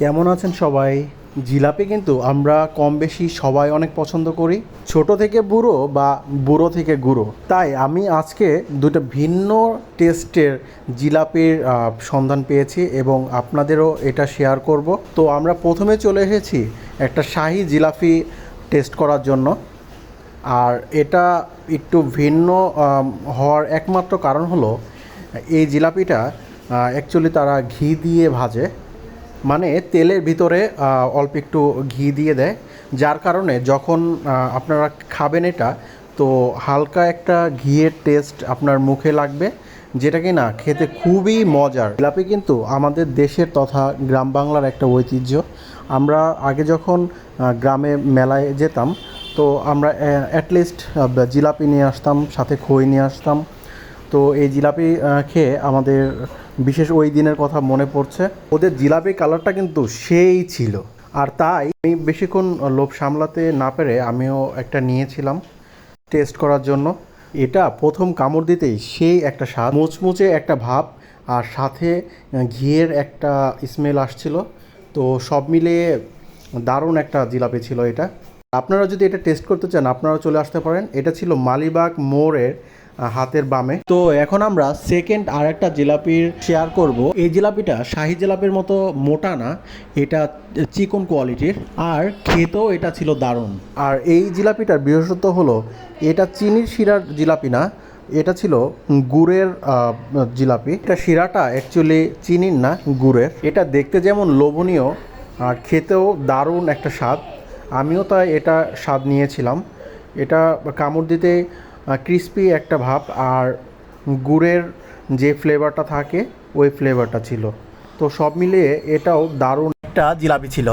কেমন আছেন সবাই? জিলাপি কিন্তু আমরা কম বেশি সবাই অনেক পছন্দ করি। ছোট থেকে বুড়ো বা বুড়ো থেকে গুঁড়ো। তাই আমি আজকে দুটো ভিন্ন টেস্টের জিলাপির সন্ধান পেয়েছি এবং আপনাদেরও এটা শেয়ার করব। তো আমরা প্রথমে চলে এসেছি একটা শাহি জিলাপি টেস্ট করার জন্য। আর এটা একটু ভিন্ন হওয়ার একমাত্র কারণ হলো, এই জিলাপিটা অ্যাকচুয়ালি তারা ঘি দিয়ে ভাজে। মানে তেলের ভিতরে অল্প একটু ঘি দিয়ে দেয়। যার কারণে যখন আপনারা খাবেন এটা, তো হালকা একটা ঘিয়ের টেস্ট আপনার মুখে লাগবে, যেটা কি না খেতে খুবই মজার। জিলাপি কিন্তু আমাদের দেশের তথা গ্রাম বাংলার একটা ঐতিহ্য। আমরা আগে যখন গ্রামে মেলায় যেতাম, তো আমরা অ্যাটলিস্ট জিলাপি নিয়ে আসতাম, সাথে খই নিয়ে আসতাম। তো এই জিলাপি খেয়ে আমাদের বিশেষ ওই দিনের কথা মনে পড়ছে। ওদের জিলাপি কালারটা কিন্তু সেই ছিল। আর তাই আমি বেশিক্ষণ লোভ সামলাতে না পেরে আমিও একটা নিয়েছিলাম টেস্ট করার জন্য। এটা প্রথম কামড় দিতেই সেই একটা স্বাদ, মুচমুচে একটা ভাব আর সাথে ঘিয়ের একটা স্মেল আসছিল। তো সব মিলিয়ে দারুণ একটা জিলাপি ছিল এটা। আপনারা যদি এটা টেস্ট করতে চান আপনারা চলে আসতে পারেন। এটা ছিল মালিবাগ মোড়ের হাতের বামে। তো এখন আমরা সেকেন্ড আর একটা জিলাপির শেয়ার করব। এই জিলাপিটা শাহি জিলাপির মতো মোটা না, এটা চিকন কোয়ালিটির আর খেতেও এটা ছিল দারুণ। আর এই জিলাপিটার বিশেষত্ব হলো, এটা চিনির শিরার জিলাপি না, এটা ছিল গুড়ের জিলাপি। এটা শিরাটা অ্যাকচুয়ালি চিনির না, গুড়ের। এটা দেখতে যেমন লোভনীয়, আর খেতেও দারুণ একটা স্বাদ। আমিও তাই এটা স্বাদ নিয়েছিলাম। এটা কামড় দিতে ক্রিস্পি একটা ভাব আর গুড়ের যে ফ্লেভারটা থাকে, ওই ফ্লেভারটা ছিল। তো সব মিলিয়ে এটাও দারুণ একটা জিলাপি ছিল।